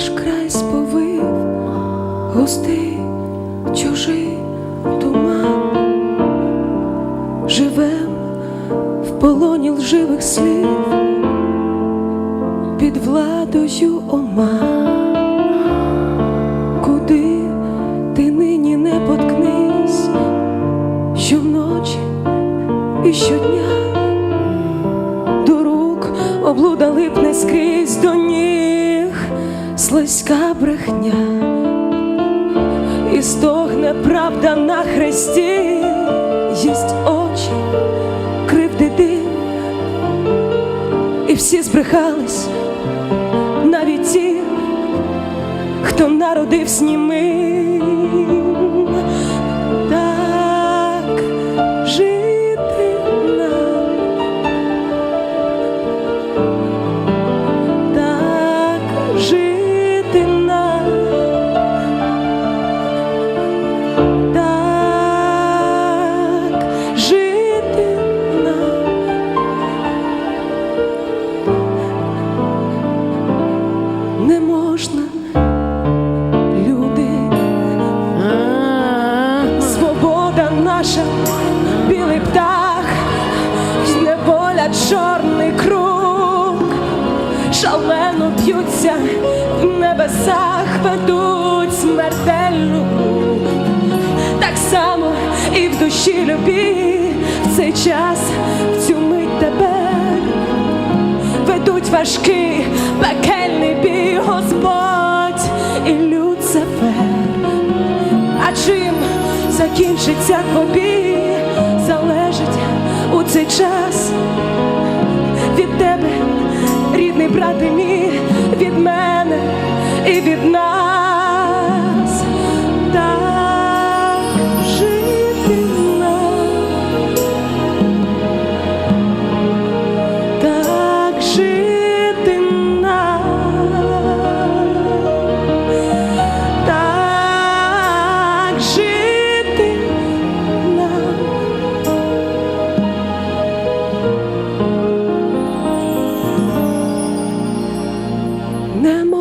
наш край сповив, густий, чужий туман, живем в полоні лживих слів, під владою ома, куди ти нині не поткнись, що вночі і щодня. До рук облудали б не скрізь до ніг слизька брехня, і стогне правда на хресті, їсть очі, кривди дим, і всі збрехались, навіть ті, хто народився німим. Наша, білий птах, неволя чорний круг. Шалено б'ються в небесах, ведуть смертельну. Так само і в душі любі в цей час, в цю мить тепер. Ведуть важкий пекельний бій, Господь закінчиться тобі, залежить у цей час від тебе, рідний брате мій, від мене і від мене. Namo.